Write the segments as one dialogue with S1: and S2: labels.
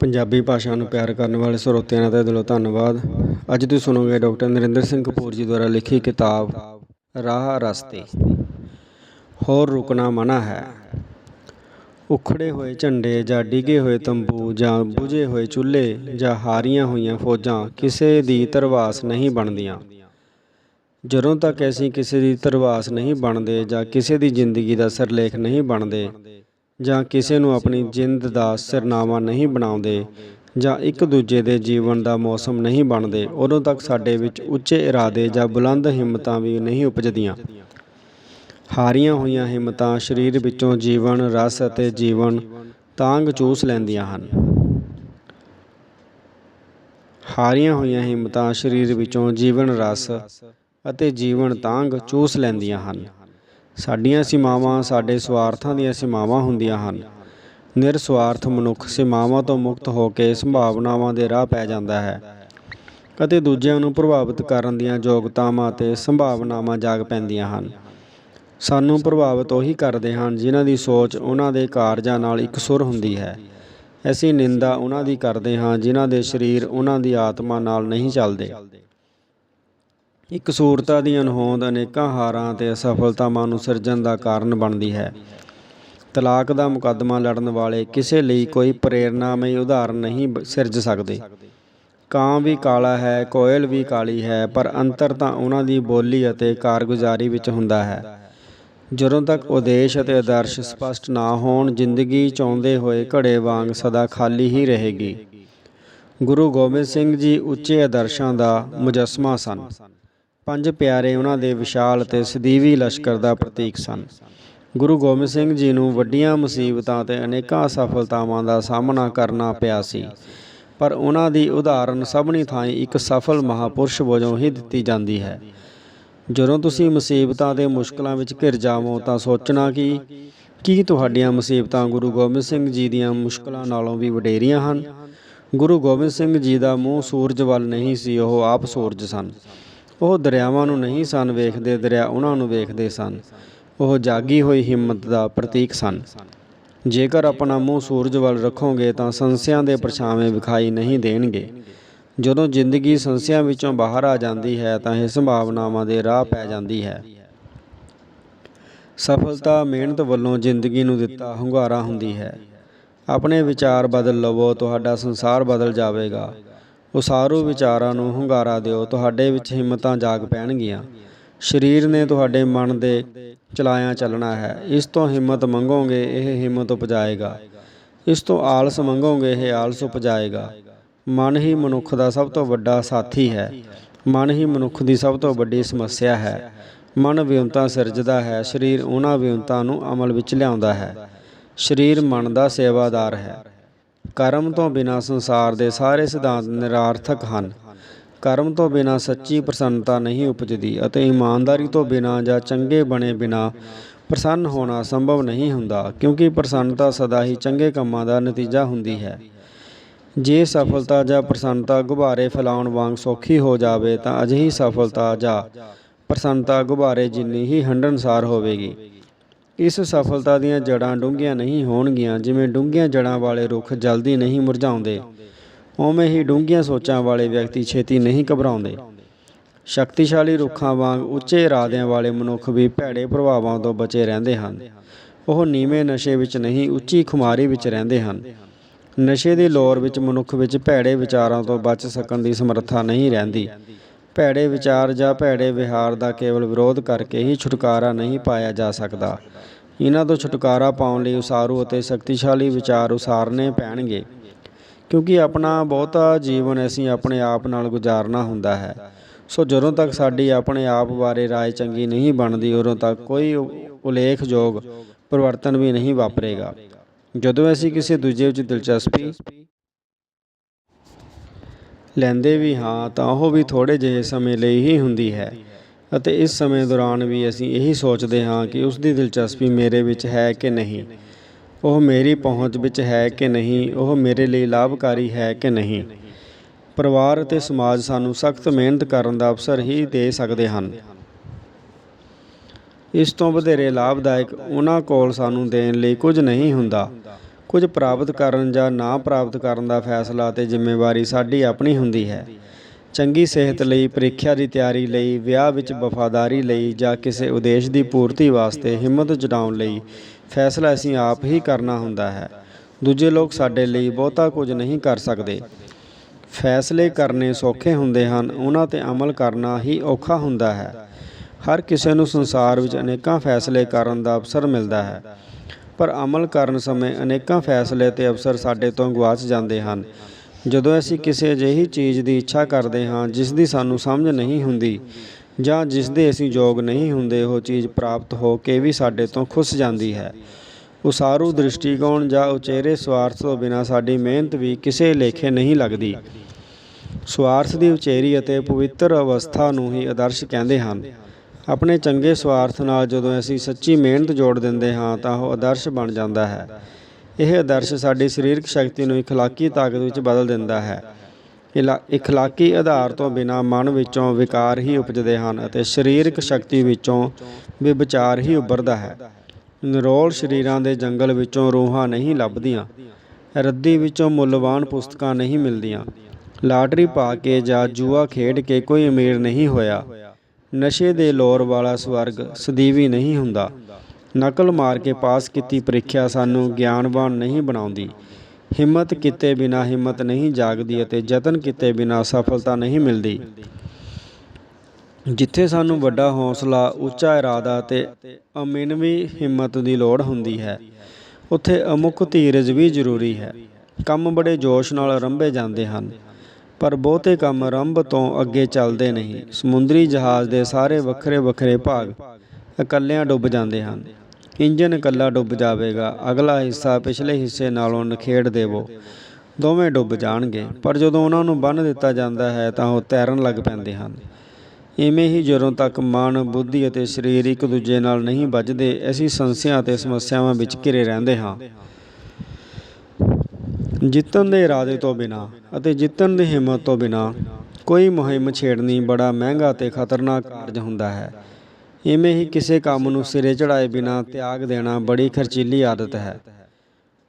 S1: ਪੰਜਾਬੀ ਭਾਸ਼ਾ ਨੂੰ ਪਿਆਰ ਕਰਨ ਵਾਲੇ ਸਰੋਤਿਆਂ ਦਾ ਤਹਿ ਦਿਲੋਂ ਧੰਨਵਾਦ। ਅੱਜ ਤੁਸੀਂ ਸੁਣੋਗੇ ਡਾਕਟਰ ਨਰਿੰਦਰ ਸਿੰਘ ਕਪੂਰ ਜੀ ਦੁਆਰਾ ਲਿਖੀ ਕਿਤਾਬ, ਰਾਹ ਰਸਤੇ। ਹੋਰ ਰੁਕਣਾ ਮਨਾ ਹੈ। ਉਖੜੇ ਹੋਏ ਝੰਡੇ ਜਾਂ ਡਿਗੇ ਹੋਏ ਤੰਬੂ ਜਾਂ ਬੁਝੇ ਹੋਏ ਚੁੱਲ੍ਹੇ ਜਾਂ ਹਾਰੀਆਂ ਹੋਈਆਂ ਫੌਜਾਂ ਕਿਸੇ ਦੀ ਤਰਵਾਸ ਨਹੀਂ ਬਣਦੀਆਂ। ਜਦੋਂ ਤੱਕ ਅਸੀਂ ਕਿਸੇ ਦੀ ਤਰਵਾਸ ਨਹੀਂ ਬਣਦੇ ਜਾਂ ਕਿਸੇ ਦੀ ਜ਼ਿੰਦਗੀ ਦਾ ਸਿਰਲੇਖ ਨਹੀਂ ਬਣਦੇ ਜਾਂ ਕਿਸੇ ਨੂੰ ਆਪਣੀ ਜਿੰਦ ਦਾ ਸਿਰਨਾਮਾ ਨਹੀਂ ਬਣਾਉਂਦੇ ਜਾਂ ਇੱਕ ਦੂਜੇ ਦੇ ਜੀਵਨ ਦਾ ਮੌਸਮ ਨਹੀਂ ਬਣਦੇ, ਉਦੋਂ ਤੱਕ ਸਾਡੇ ਵਿੱਚ ਉੱਚੇ ਇਰਾਦੇ ਜਾਂ ਬੁਲੰਦ ਹਿੰਮਤਾਂ ਵੀ ਨਹੀਂ ਉਪਜਦੀਆਂ। ਹਾਰੀਆਂ ਹੋਈਆਂ ਹਿੰਮਤਾਂ ਸਰੀਰ ਵਿੱਚੋਂ ਜੀਵਨ, ਰਸ ਅਤੇ ਜੀਵਨ ਤਾਂਗ ਚੂਸ ਲੈਂਦੀਆਂ ਹਨ। ਹਾਰੀਆਂ ਹੋਈਆਂ ਹਿੰਮਤਾਂ ਸਰੀਰ ਵਿੱਚੋਂ ਜੀਵਨ, ਰਸ ਅਤੇ ਜੀਵਨ ਤਾਂਗ ਚੂਸ ਲੈਂਦੀਆਂ ਹਨ। ਸਾਡੀਆਂ ਸੀਮਾਵਾਂ ਸਾਡੇ ਸਵਾਰਥਾਂ ਦੀਆਂ ਸੀਮਾਵਾਂ ਹੁੰਦੀਆਂ ਹਨ। ਨਿਰਸਵਾਰਥ ਮਨੁੱਖ ਸੀਮਾਵਾਂ ਤੋਂ ਮੁਕਤ ਹੋ ਕੇ ਸੰਭਾਵਨਾਵਾਂ ਦੇ ਰਾਹ ਪੈ ਜਾਂਦਾ ਹੈ। ਅਤੇ ਦੂਜਿਆਂ ਨੂੰ ਪ੍ਰਭਾਵਿਤ ਕਰਨ ਦੀਆਂ ਯੋਗਤਾਵਾਂ ਅਤੇ ਸੰਭਾਵਨਾਵਾਂ ਜਾਗ ਪੈਂਦੀਆਂ ਹਨ। ਸਾਨੂੰ ਪ੍ਰਭਾਵਿਤ ਉਹੀ ਕਰਦੇ ਹਨ ਜਿਨ੍ਹਾਂ ਦੀ ਸੋਚ ਉਹਨਾਂ ਦੇ ਕਾਰਜਾਂ ਨਾਲ ਇਕਸੁਰ ਹੁੰਦੀ ਹੈ। ਅਸੀਂ ਨਿੰਦਾ ਉਹਨਾਂ ਦੀ ਕਰਦੇ ਹਾਂ ਜਿਨ੍ਹਾਂ ਦੇ ਸਰੀਰ ਉਹਨਾਂ ਦੀ ਆਤਮਾ ਨਾਲ ਨਹੀਂ ਚੱਲਦੇ। ਇਕਸੂਰਤਾ ਦੀ ਅਣਹੋਂਦ ਅਨੇਕਾਂ ਹਾਰਾਂ ਅਤੇ ਅਸਫਲਤਾਵਾਂ ਨੂੰ ਸਿਰਜਣ ਦਾ ਕਾਰਨ ਬਣਦੀ ਹੈ। ਤਲਾਕ ਦਾ ਮੁਕੱਦਮਾ ਲੜਨ ਵਾਲੇ ਕਿਸੇ ਲਈ ਕੋਈ ਪ੍ਰੇਰਨਾਮਈ ਉਦਾਹਰਨ ਨਹੀਂ ਬ- ਸਿਰਜ ਸਕਦੇ। ਕਾਂ ਵੀ ਕਾਲਾ ਹੈ, ਕੋਇਲ ਵੀ ਕਾਲੀ ਹੈ, ਪਰ ਅੰਤਰ ਤਾਂ ਉਹਨਾਂ ਦੀ ਬੋਲੀ ਅਤੇ ਕਾਰਗੁਜ਼ਾਰੀ ਵਿੱਚ ਹੁੰਦਾ ਹੈ। ਜਦੋਂ ਤੱਕ ਉਦੇਸ਼ ਅਤੇ ਆਦਰਸ਼ ਸਪਸ਼ਟ ਨਾ ਹੋਣ, ਜ਼ਿੰਦਗੀ ਚਾਹੁੰਦੇ ਹੋਏ ਘੜੇ ਵਾਂਗ ਸਦਾ ਖਾਲੀ ਹੀ ਰਹੇਗੀ। ਗੁਰੂ ਗੋਬਿੰਦ ਸਿੰਘ ਜੀ ਉੱਚੇ ਆਦਰਸ਼ਾਂ ਦਾ ਮੁਜਸਮਾ ਸਨ। ਪੰਜ ਪਿਆਰੇ ਉਹਨਾਂ ਦੇ ਵਿਸ਼ਾਲ ਅਤੇ ਸਦੀਵੀ ਲਸ਼ਕਰ ਦਾ ਪ੍ਰਤੀਕ ਸਨ। ਗੁਰੂ ਗੋਬਿੰਦ ਸਿੰਘ ਜੀ ਨੂੰ ਵੱਡੀਆਂ ਮੁਸੀਬਤਾਂ ਤੇ ਅਨੇਕਾਂ ਅਸਫਲਤਾਵਾਂ ਦਾ ਸਾਹਮਣਾ ਕਰਨਾ ਪਿਆ ਸੀ, ਪਰ ਉਹਨਾਂ ਦੀ ਉਦਾਹਰਨ ਸਭਨੀ ਥਾਈਂ ਇੱਕ ਸਫਲ ਮਹਾਪੁਰਸ਼ ਵਜੋਂ ਹੀ ਦਿੱਤੀ ਜਾਂਦੀ ਹੈ। ਜਦੋਂ ਤੁਸੀਂ ਮੁਸੀਬਤਾਂ ਤੇ ਮੁਸ਼ਕਲਾਂ ਵਿੱਚ ਘਿਰ ਜਾਵੋ ਤਾਂ ਸੋਚਣਾ ਕਿ ਕੀ ਤੁਹਾਡੀਆਂ ਮੁਸੀਬਤਾਂ ਗੁਰੂ ਗੋਬਿੰਦ ਸਿੰਘ ਜੀ ਦੀਆਂ ਮੁਸ਼ਕਲਾਂ ਨਾਲੋਂ ਵੀ ਵਡੇਰੀਆਂ ਹਨ? ਗੁਰੂ ਗੋਬਿੰਦ ਸਿੰਘ ਜੀ ਦਾ ਮੂੰਹ ਸੂਰਜ ਵੱਲ ਨਹੀਂ ਸੀ, ਉਹ ਆਪ ਸੂਰਜ ਸਨ। ਉਹ ਦਰਿਆਵਾਂ ਨੂੰ ਨਹੀਂ ਸਨ ਵੇਖਦੇ ਦਰਿਆ ਉਹਨਾਂ ਨੂੰ ਵੇਖਦੇ ਸਨ। ਉਹ ਜਾਗੀ ਹੋਈ ਹਿੰਮਤ ਦਾ ਪ੍ਰਤੀਕ ਸਨ। ਜੇਕਰ ਆਪਣਾ ਮੂੰਹ ਸੂਰਜ ਵੱਲ ਰੱਖੋਗੇ, ਤਾਂ ਸੰਸਿਆਂ ਦੇ ਪਰਛਾਵੇਂ ਵਿਖਾਈ ਨਹੀਂ ਦੇਣਗੇ। ਜਦੋਂ ਜ਼ਿੰਦਗੀ ਸੰਸਿਆਂ ਵਿੱਚੋਂ ਬਾਹਰ ਆ ਜਾਂਦੀ ਹੈ, ਤਾਂ ਇਹ ਸੰਭਾਵਨਾਵਾਂ ਦੇ ਰਾਹ ਪੈ ਜਾਂਦੀ ਹੈ। ਸਫਲਤਾ ਮਿਹਨਤ ਵੱਲੋਂ ਜ਼ਿੰਦਗੀ ਨੂੰ ਦਿੱਤਾ ਹੁੰਗਾਰਾ ਹੁੰਦੀ ਹੈ। ਆਪਣੇ ਵਿਚਾਰ ਬਦਲ ਲਵੋ, ਤੁਹਾਡਾ ਸੰਸਾਰ ਬਦਲ ਜਾਵੇਗਾ। ਉਸਾਰੂ ਵਿਚਾਰਾਂ ਨੂੰ ਹੁੰਗਾਰਾ ਦਿਓ, ਤੁਹਾਡੇ ਵਿੱਚ ਹਿੰਮਤਾਂ ਜਾਗ ਪੈਣਗੀਆਂ। ਸਰੀਰ ਨੇ ਤੁਹਾਡੇ ਮਨ ਦੇ ਚਲਾਇਆ ਚੱਲਣਾ ਹੈ। ਇਸ ਤੋਂ ਹਿੰਮਤ ਮੰਗੋਗੇ, ਇਹ ਹਿੰਮਤ ਉਪਜਾਏਗਾ। ਇਸ ਤੋਂ ਆਲਸ ਮੰਗੋਗੇ, ਇਹ ਆਲਸ ਉਪਜਾਏਗਾ। ਮਨ ਹੀ ਮਨੁੱਖ ਦਾ ਸਭ ਤੋਂ ਵੱਡਾ ਸਾਥੀ ਹੈ। ਮਨ ਹੀ ਮਨੁੱਖ ਦੀ ਸਭ ਤੋਂ ਵੱਡੀ ਸਮੱਸਿਆ ਹੈ। ਮਨ ਵਿਉਂਤਾਂ ਸਿਰਜਦਾ ਹੈ। ਸਰੀਰ ਉਹਨਾਂ ਵਿਉਂਤਾਂ ਨੂੰ ਅਮਲ ਵਿੱਚ ਲਿਆਉਂਦਾ ਹੈ। ਸਰੀਰ ਮਨ ਦਾ ਸੇਵਾਦਾਰ ਹੈ। ਕਰਮ ਤੋਂ ਬਿਨਾਂ ਸੰਸਾਰ ਦੇ ਸਾਰੇ ਸਿਧਾਂਤ ਨਿਰਾਰਥਕ ਹਨ। ਕਰਮ ਤੋਂ ਬਿਨਾਂ ਸੱਚੀ ਪ੍ਰਸੰਨਤਾ ਨਹੀਂ ਉਪਜਦੀ ਅਤੇ ਇਮਾਨਦਾਰੀ ਤੋਂ ਬਿਨਾਂ ਜਾਂ ਚੰਗੇ ਬਣੇ ਬਿਨਾਂ ਪ੍ਰਸੰਨ ਹੋਣਾ ਸੰਭਵ ਨਹੀਂ ਹੁੰਦਾ, ਕਿਉਂਕਿ ਪ੍ਰਸੰਨਤਾ ਸਦਾ ਹੀ ਚੰਗੇ ਕੰਮਾਂ ਦਾ ਨਤੀਜਾ ਹੁੰਦੀ ਹੈ। ਜੇ ਸਫਲਤਾ ਜਾਂ ਪ੍ਰਸੰਨਤਾ ਗੁਬਾਰੇ ਫੈਲਾਉਣ ਵਾਂਗ ਸੌਖੀ ਹੋ ਜਾਵੇ ਤਾਂ ਅਜਿਹੀ ਸਫਲਤਾ ਜਾਂ ਪ੍ਰਸੰਨਤਾ ਗੁਬਾਰੇ ਜਿੰਨੀ ਹੀ ਹੰਢਣਸਾਰ ਹੋਵੇਗੀ। ਇਸ ਸਫਲਤਾ ਦੀਆਂ ਜੜਾਂ ਡੂੰਘੀਆਂ ਨਹੀਂ ਹੋਣਗੀਆਂ, ਜਿਵੇਂ ਡੂੰਘੀਆਂ ਜੜਾਂ ਵਾਲੇ ਰੁੱਖ ਜਲਦੀ ਨਹੀਂ ਮੁਰਝਾਉਂਦੇ। ਉਵੇਂ ਹੀ ਡੂੰਘੀਆਂ ਸੋਚਾਂ ਵਾਲੇ ਵਿਅਕਤੀ ਛੇਤੀ ਨਹੀਂ ਘਬਰਾਉਂਦੇ। ਸ਼ਕਤੀਸ਼ਾਲੀ ਰੁੱਖਾਂ ਵਾਂਗ ਉੱਚੇ ਇਰਾਦਿਆਂ ਵਾਲੇ ਮਨੁੱਖ ਵੀ ਭੈੜੇ ਪ੍ਰਭਾਵਾਂ ਤੋਂ ਬਚੇ ਰਹਿੰਦੇ ਹਨ। ਉਹ ਨੀਵੇਂ ਨਸ਼ੇ ਵਿੱਚ ਨਹੀਂ, ਉੱਚੀ ਖੁਮਾਰੀ ਵਿੱਚ ਰਹਿੰਦੇ ਹਨ। ਨਸ਼ੇ ਦੀ ਲੋਰ ਵਿੱਚ ਮਨੁੱਖ ਵਿੱਚ ਭੈੜੇ ਵਿਚਾਰਾਂ ਤੋਂ ਬਚ ਸਕਣ ਦੀ ਸਮਰੱਥਾ ਨਹੀਂ ਰਹਿੰਦੀ। ਭੈੜੇ ਵਿਚਾਰ ਜਾਂ ਭੈੜੇ ਵਿਹਾਰ ਦਾ ਕੇਵਲ ਵਿਰੋਧ ਕਰਕੇ ਹੀ ਛੁਟਕਾਰਾ ਨਹੀਂ ਪਾਇਆ ਜਾ ਸਕਦਾ। ਇਹਨਾਂ ਤੋਂ ਛੁਟਕਾਰਾ ਪਾਉਣ ਲਈ ਉਸਾਰੂ ਅਤੇ ਸ਼ਕਤੀਸ਼ਾਲੀ ਵਿਚਾਰ ਉਸਾਰਨੇ ਪੈਣਗੇ। ਕਿਉਂਕਿ ਆਪਣਾ ਬਹੁਤਾ ਜੀਵਨ ਅਸੀਂ ਆਪਣੇ ਆਪ ਨਾਲ ਗੁਜ਼ਾਰਨਾ ਹੁੰਦਾ ਹੈ। ਸੋ ਜਦੋਂ ਤੱਕ ਸਾਡੀ ਆਪਣੇ ਆਪ ਬਾਰੇ ਰਾਏ ਚੰਗੀ ਨਹੀਂ ਬਣਦੀ, ਉਦੋਂ ਤੱਕ ਕੋਈ ਉਲੇਖਯੋਗ ਪਰਿਵਰਤਨ ਵੀ ਨਹੀਂ ਵਾਪਰੇਗਾ। ਜਦੋਂ ਅਸੀਂ ਕਿਸੇ ਦੂਜੇ ਵਿੱਚ ਦਿਲਚਸਪੀ ਲੈਂਦੇ ਵੀ ਹਾਂ ਤਾਂ ਉਹ ਵੀ ਥੋੜੇ ਜਿਹੇ ਸਮੇਂ ਲਈ ਹੀ ਹੁੰਦੀ ਹੈ। ਅਤੇ ਇਸ ਸਮੇਂ ਦੌਰਾਨ ਵੀ ਅਸੀਂ ਇਹੀ ਸੋਚਦੇ ਹਾਂ ਕਿ ਉਸ ਦੀ ਦਿਲਚਸਪੀ ਮੇਰੇ ਵਿੱਚ ਹੈ ਕਿ ਨਹੀਂ। ਉਹ ਮੇਰੀ ਪਹੁੰਚ ਵਿੱਚ ਹੈ ਕਿ ਨਹੀਂ, ਉਹ ਮੇਰੇ ਲਈ ਲਾਭਕਾਰੀ ਹੈ ਕਿ ਨਹੀਂ। ਪਰਿਵਾਰ ਅਤੇ ਸਮਾਜ ਸਾਨੂੰ ਸਖਤ ਮਿਹਨਤ ਕਰਨ ਦਾ ਅਵਸਰ ਹੀ ਦੇ ਸਕਦੇ ਹਨ। ਇਸ ਤੋਂ ਵਧੇਰੇ ਲਾਭਦਾਇਕ ਉਹਨਾਂ ਕੋਲ ਸਾਨੂੰ ਦੇਣ ਲਈ ਕੁਝ ਨਹੀਂ ਹੁੰਦਾ। ਕੁਝ ਪ੍ਰਾਪਤ ਕਰਨ ਜਾਂ ਨਾ ਪ੍ਰਾਪਤ ਕਰਨ ਦਾ ਫੈਸਲਾ ਅਤੇ ਜ਼ਿੰਮੇਵਾਰੀ ਸਾਡੀ ਆਪਣੀ ਹੁੰਦੀ ਹੈ। ਚੰਗੀ ਸਿਹਤ ਲਈ, ਪ੍ਰੀਖਿਆ ਦੀ ਤਿਆਰੀ ਲਈ, ਵਿਆਹ ਵਿੱਚ ਵਫਾਦਾਰੀ ਲਈ ਜਾਂ ਕਿਸੇ ਉਦੇਸ਼ ਦੀ ਪੂਰਤੀ ਵਾਸਤੇ ਹਿੰਮਤ ਜੁਟਾਉਣ ਲਈ ਫੈਸਲਾ ਅਸੀਂ ਆਪ ਹੀ ਕਰਨਾ ਹੁੰਦਾ ਹੈ। ਦੂਜੇ ਲੋਕ ਸਾਡੇ ਲਈ ਬਹੁਤਾ ਕੁਝ ਨਹੀਂ ਕਰ ਸਕਦੇ। ਫੈਸਲੇ ਕਰਨੇ ਸੌਖੇ ਹੁੰਦੇ ਹਨ, ਉਹਨਾਂ ਤੇ ਅਮਲ ਕਰਨਾ ਹੀ ਔਖਾ ਹੁੰਦਾ ਹੈ। ਹਰ ਕਿਸੇ ਨੂੰ ਸੰਸਾਰ ਵਿੱਚ ਅਨੇਕਾਂ ਫੈਸਲੇ ਕਰਨ ਦਾ ਅਵਸਰ ਮਿਲਦਾ ਹੈ। ਪਰ ਅਮਲ ਕਰਨ ਸਮੇਂ ਅਨੇਕਾਂ ਫੈਸਲੇ ਤੇ ਅਵਸਰ ਸਾਡੇ ਤੋਂ ਗਵਾਚ ਜਾਂਦੇ ਹਨ। ਜਦੋਂ ਅਸੀਂ ਕਿਸੇ ਅਜਿਹੀ ਚੀਜ਼ ਦੀ ਇੱਛਾ ਕਰਦੇ ਹਾਂ, ਜਿਸ ਦੀ ਸਾਨੂੰ ਸਮਝ ਨਹੀਂ ਹੁੰਦੀ ਜਾਂ ਜਿਸ ਦੇ ਅਸੀਂ ਯੋਗ ਨਹੀਂ ਹੁੰਦੇ, ਉਹ ਚੀਜ਼ ਪ੍ਰਾਪਤ ਹੋ ਕੇ ਵੀ ਸਾਡੇ ਤੋਂ ਖੁੱਸ ਜਾਂਦੀ ਹੈ। ਉਸਾਰੂ ਦ੍ਰਿਸ਼ਟੀਕੋਣ ਜਾਂ ਉਚੇਰੇ ਸਵਾਰਥ ਤੋਂ ਬਿਨਾਂ ਸਾਡੀ ਮਿਹਨਤ ਵੀ ਕਿਸੇ ਲੇਖੇ ਨਹੀਂ ਲੱਗਦੀ। ਸਵਾਰਥ ਦੀ ਉਚੇਰੀ ਅਤੇ ਪਵਿੱਤਰ ਅਵਸਥਾ ਨੂੰ ਹੀ ਆਦਰਸ਼ ਕਹਿੰਦੇ ਹਨ। ਆਪਣੇ ਚੰਗੇ ਸਵਾਰਥ ਨਾਲ ਜਦੋਂ ਅਸੀਂ ਸੱਚੀ ਮਿਹਨਤ ਜੋੜ ਦਿੰਦੇ ਹਾਂ ਤਾਂ ਉਹ ਆਦਰਸ਼ ਬਣ ਜਾਂਦਾ ਹੈ। ਇਹ ਆਦਰਸ਼ ਸਾਡੀ ਸਰੀਰਕ ਸ਼ਕਤੀ ਨੂੰ ਇਖਲਾਕੀ ਤਾਕਤ ਵਿੱਚ ਬਦਲ ਦਿੰਦਾ ਹੈ। ਇਲਾ- ਇਖਲਾਕੀ ਆਧਾਰ ਤੋਂ ਬਿਨਾਂ ਮਨ ਵਿੱਚੋਂ ਵਿਕਾਰ ਹੀ ਉਪਜਦੇ ਹਨ ਅਤੇ ਸਰੀਰਕ ਸ਼ਕਤੀ ਵਿੱਚੋਂ ਵੀ ਵਿਚਾਰ ਹੀ ਉੱਭਰਦਾ ਹੈ। ਨਿਰੋਲ ਸ਼ਰੀਰਾਂ ਦੇ ਜੰਗਲ ਵਿੱਚੋਂ ਰੂਹਾਂ ਨਹੀਂ ਲੱਭਦੀਆਂ, ਰੱਦੀ ਵਿੱਚੋਂ ਮੁੱਲਵਾਨ ਪੁਸਤਕਾਂ ਨਹੀਂ ਮਿਲਦੀਆਂ। ਲਾਟਰੀ ਪਾ ਕੇ ਜਾਂ ਜੂਆ ਖੇਡ ਕੇ ਕੋਈ ਅਮੀਰ ਨਹੀਂ ਹੋਇਆ। ਨਸ਼ੇ ਦੇ ਲੋਰ ਵਾਲਾ ਸਵਰਗ ਸਦੀਵੀ ਨਹੀਂ ਹੁੰਦਾ। ਨਕਲ ਮਾਰ ਕੇ ਪਾਸ ਕੀਤੀ ਪ੍ਰੀਖਿਆ ਸਾਨੂੰ ਗਿਆਨਵਾਨ ਨਹੀਂ ਬਣਾਉਂਦੀ। ਹਿੰਮਤ ਕੀਤੇ ਬਿਨਾ ਹਿੰਮਤ ਨਹੀਂ ਜਾਗਦੀ ਅਤੇ ਯਤਨ ਕੀਤੇ ਬਿਨਾ ਸਫਲਤਾ ਨਹੀਂ ਮਿਲਦੀ। ਜਿੱਥੇ ਸਾਨੂੰ ਵੱਡਾ ਹੌਸਲਾ, ਉੱਚਾ ਇਰਾਦਾ ਤੇ ਅਮਿਨਵੀ ਹਿੰਮਤ ਦੀ ਲੋੜ ਹੁੰਦੀ ਹੈ, ਉੱਥੇ ਅਮੁੱਕ ਧੀਰਜ ਵੀ ਜ਼ਰੂਰੀ ਹੈ। ਕੰਮ ਬੜੇ ਜੋਸ਼ ਨਾਲ ਆਰੰਭੇ ਜਾਂਦੇ ਹਨ। ਪਰ ਬਹੁਤੇ ਕੰਮ ਆਰੰਭ ਤੋਂ ਅੱਗੇ ਚੱਲਦੇ ਨਹੀਂ। ਸਮੁੰਦਰੀ ਜਹਾਜ਼ ਦੇ ਸਾਰੇ ਵੱਖਰੇ ਵੱਖਰੇ ਭਾਗ ਇਕੱਲਿਆਂ ਡੁੱਬ ਜਾਂਦੇ ਹਨ। ਇੰਜਨ ਇਕੱਲਾ ਡੁੱਬ ਜਾਵੇਗਾ। ਅਗਲਾ ਹਿੱਸਾ ਪਿਛਲੇ ਹਿੱਸੇ ਨਾਲੋਂ ਨਖੇੜ ਦੇਵੋ। ਦੋਵੇਂ ਡੁੱਬ ਜਾਣਗੇ। ਪਰ ਜਦੋਂ ਉਹਨਾਂ ਨੂੰ ਬੰਨ੍ਹ ਦਿੱਤਾ ਜਾਂਦਾ ਹੈ ਤਾਂ ਉਹ ਤੈਰਨ ਲੱਗ ਪੈਂਦੇ ਹਨ। ਇਵੇਂ ਹੀ ਜਦੋਂ ਤੱਕ ਮਨ, ਬੁੱਧੀ ਅਤੇ ਸਰੀਰ ਇੱਕ ਦੂਜੇ ਨਾਲ ਨਹੀਂ ਵੱਜਦੇ, ਅਸੀਂ ਸੰਸਿਆਂ ਅਤੇ ਸਮੱਸਿਆਵਾਂ ਵਿੱਚ ਘਿਰੇ ਰਹਿੰਦੇ ਹਾਂ। ਜਿੱਤਣ ਦੇ ਇਰਾਦੇ ਤੋਂ ਬਿਨਾਂ ਅਤੇ ਜਿੱਤਣ ਦੀ ਹਿੰਮਤ ਤੋਂ ਬਿਨਾਂ ਕੋਈ ਮੁਹਿੰਮ ਛੇੜਨੀ ਬੜਾ ਮਹਿੰਗਾ ਅਤੇ ਖਤਰਨਾਕ ਕਾਰਜ ਹੁੰਦਾ ਹੈ। ਇਵੇਂ ਹੀ ਕਿਸੇ ਕੰਮ ਨੂੰ ਸਿਰੇ ਚੜਾਏ ਬਿਨਾਂ ਤਿਆਗ ਦੇਣਾ ਬੜੀ ਖਰਚੀਲੀ ਆਦਤ ਹੈ।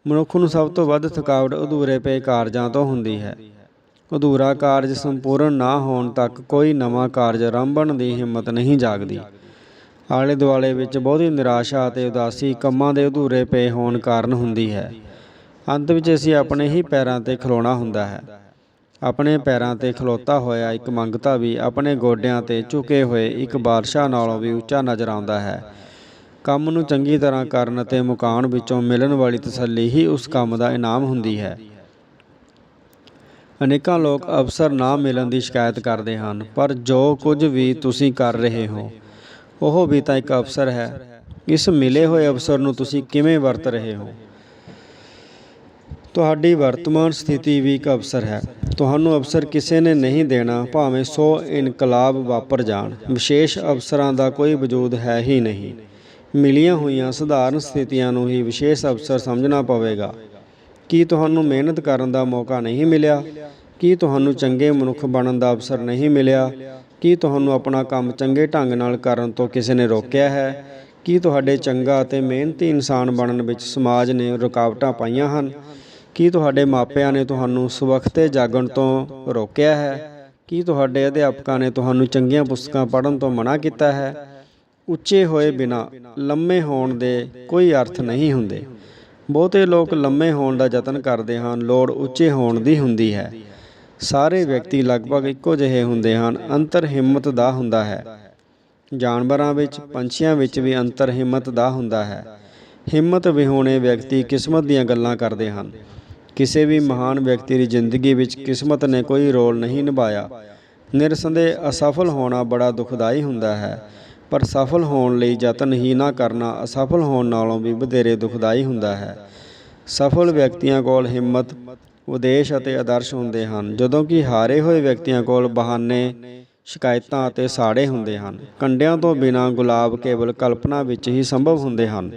S1: ਮਨੁੱਖ ਨੂੰ ਸਭ ਤੋਂ ਵੱਧ ਥਕਾਵਟ ਅਧੂਰੇ ਪਏ ਕਾਰਜਾਂ ਤੋਂ ਹੁੰਦੀ ਹੈ। ਅਧੂਰਾ ਕਾਰਜ ਸੰਪੂਰਨ ਨਾ ਹੋਣ ਤੱਕ ਕੋਈ ਨਵਾਂ ਕਾਰਜ ਆਰੰਭਣ ਦੀ ਹਿੰਮਤ ਨਹੀਂ ਜਾਗਦੀ। ਆਲੇ ਦੁਆਲੇ ਵਿੱਚ ਬਹੁਤੀ ਨਿਰਾਸ਼ਾ ਅਤੇ ਉਦਾਸੀ ਕੰਮਾਂ ਦੇ ਅਧੂਰੇ ਪਏ ਹੋਣ ਕਾਰਨ ਹੁੰਦੀ ਹੈ। ਅੰਤ ਵਿੱਚ ਅਸੀਂ ਆਪਣੇ ਹੀ ਪੈਰਾਂ ਤੇ ਖਲੋਣਾ ਹੁੰਦਾ ਹੈ। ਆਪਣੇ ਪੈਰਾਂ ਤੇ ਖਲੋਤਾ ਹੋਇਆ ਇੱਕ ਮੰਗਤਾ ਵੀ ਆਪਣੇ ਗੋਡਿਆਂ ਤੇ ਝੁਕੇ ਹੋਏ ਇੱਕ ਬਾਦਸ਼ਾਹ ਨਾਲੋਂ ਵੀ ਉੱਚਾ ਨਜ਼ਰ ਆਉਂਦਾ ਹੈ। ਕੰਮ ਨੂੰ ਚੰਗੀ ਤਰ੍ਹਾਂ ਕਰਨ ਅਤੇ ਮੁਕਾਣ ਵਿੱਚੋਂ ਮਿਲਣ ਵਾਲੀ ਤਸੱਲੀ ਹੀ ਉਸ ਕੰਮ ਦਾ ਇਨਾਮ ਹੁੰਦੀ ਹੈ। ਅਨੇਕਾਂ ਲੋਕ ਅਵਸਰ ਨਾ ਮਿਲਣ ਦੀ ਸ਼ਿਕਾਇਤ ਕਰਦੇ ਹਨ, ਪਰ ਜੋ ਕੁਝ ਵੀ ਤੁਸੀਂ ਕਰ ਰਹੇ ਹੋ, ਉਹ ਵੀ ਤਾਂ ਇੱਕ ਅਵਸਰ ਹੈ। ਇਸ ਮਿਲੇ ਹੋਏ ਅਵਸਰ ਨੂੰ ਤੁਸੀਂ ਕਿਵੇਂ ਵਰਤ ਰਹੇ ਹੋ? ਤੁਹਾਡੀ ਵਰਤਮਾਨ ਸਥਿਤੀ ਵੀ ਇੱਕ ਅਵਸਰ ਹੈ। ਤੁਹਾਨੂੰ ਅਵਸਰ ਕਿਸੇ ਨੇ ਨਹੀਂ ਦੇਣਾ, ਭਾਵੇਂ 100 ਇਨਕਲਾਬ ਵਾਪਰ ਜਾਣ। ਵਿਸ਼ੇਸ਼ ਅਵਸਰਾਂ ਦਾ ਕੋਈ ਵਜੂਦ ਹੈ ਹੀ ਨਹੀਂ। ਮਿਲੀਆਂ ਹੋਈਆਂ ਸਧਾਰਨ ਸਥਿਤੀਆਂ ਨੂੰ ਹੀ ਵਿਸ਼ੇਸ਼ ਅਵਸਰ ਸਮਝਣਾ ਪਵੇਗਾ। ਕੀ ਤੁਹਾਨੂੰ ਮਿਹਨਤ ਕਰਨ ਦਾ ਮੌਕਾ ਨਹੀਂ ਮਿਲਿਆ? ਕੀ ਤੁਹਾਨੂੰ ਚੰਗੇ ਮਨੁੱਖ ਬਣਨ ਦਾ ਅਵਸਰ ਨਹੀਂ ਮਿਲਿਆ? ਕੀ ਤੁਹਾਨੂੰ ਆਪਣਾ ਕੰਮ ਚੰਗੇ ਢੰਗ ਨਾਲ ਕਰਨ ਤੋਂ ਕਿਸੇ ਨੇ ਰੋਕਿਆ ਹੈ? ਕੀ ਤੁਹਾਡੇ ਚੰਗਾ ਅਤੇ ਮਿਹਨਤੀ ਇਨਸਾਨ ਬਣਨ ਵਿੱਚ ਸਮਾਜ ਨੇ ਰੁਕਾਵਟਾਂ ਪਾਈਆਂ ਹਨ? ਕੀ ਤੁਹਾਡੇ ਮਾਪਿਆਂ ਨੇ ਤੁਹਾਨੂੰ ਸਵਖਤੇ ਜਾਗਣ ਤੋਂ ਰੋਕਿਆ ਹੈ? ਕੀ ਤੁਹਾਡੇ ਅਧਿਆਪਕਾਂ ਨੇ ਤੁਹਾਨੂੰ ਚੰਗੀਆਂ ਪੁਸਤਕਾਂ ਪੜ੍ਹਨ ਤੋਂ ਮਨਾ ਕੀਤਾ ਹੈ? ਉੱਚੇ ਹੋਏ ਬਿਨਾ ਲੰਮੇ ਹੋਣ ਦੇ ਕੋਈ ਅਰਥ ਨਹੀਂ ਹੁੰਦੇ। ਬਹੁਤੇ ਲੋਕ ਲੰਮੇ ਹੋਣ ਦਾ ਯਤਨ ਕਰਦੇ ਹਨ, ਲੋੜ ਉੱਚੇ ਹੋਣ ਦੀ ਹੁੰਦੀ ਹੈ। ਸਾਰੇ ਵਿਅਕਤੀ ਲਗਭਗ ਇੱਕੋ ਜਿਹੇ ਹੁੰਦੇ ਹਨ, ਅੰਤਰ ਹਿੰਮਤ ਦਾ ਹੁੰਦਾ ਹੈ। ਜਾਨਵਰਾਂ ਵਿੱਚ, ਪੰਛੀਆਂ ਵਿੱਚ ਵੀ ਅੰਤਰ ਹਿੰਮਤ ਦਾ ਹੁੰਦਾ ਹੈ। ਹਿੰਮਤ ਵਿਹੂਣੇ ਵਿਅਕਤੀ ਕਿਸਮਤ ਦੀਆਂ ਗੱਲਾਂ ਕਰਦੇ ਹਨ। ਕਿਸੇ ਵੀ ਮਹਾਨ ਵਿਅਕਤੀ ਦੀ ਜ਼ਿੰਦਗੀ ਵਿੱਚ ਕਿਸਮਤ ਨੇ ਕੋਈ ਰੋਲ ਨਹੀਂ ਨਿਭਾਇਆ। ਨਿਰਸੰਦੇਹ ਅਸਫਲ ਹੋਣਾ ਬੜਾ ਦੁਖਦਾਈ ਹੁੰਦਾ ਹੈ, ਪਰ ਸਫਲ ਹੋਣ ਲਈ ਯਤਨ ਹੀ ਨਾ ਕਰਨਾ ਅਸਫਲ ਹੋਣ ਨਾਲੋਂ ਵੀ ਵਧੇਰੇ ਦੁਖਦਾਈ ਹੁੰਦਾ ਹੈ। ਸਫਲ ਵਿਅਕਤੀਆਂ ਕੋਲ ਹਿੰਮਤ, ਉਦੇਸ਼ ਅਤੇ ਆਦਰਸ਼ ਹੁੰਦੇ ਹਨ, ਜਦੋਂ ਕਿ ਹਾਰੇ ਹੋਏ ਵਿਅਕਤੀਆਂ ਕੋਲ ਬਹਾਨੇ, ਸ਼ਿਕਾਇਤਾਂ ਅਤੇ ਸਾੜੇ ਹੁੰਦੇ ਹਨ। ਕੰਡਿਆਂ ਤੋਂ ਬਿਨਾਂ ਗੁਲਾਬ ਕੇਵਲ ਕਲਪਨਾ ਵਿੱਚ ਹੀ ਸੰਭਵ ਹੁੰਦੇ ਹਨ।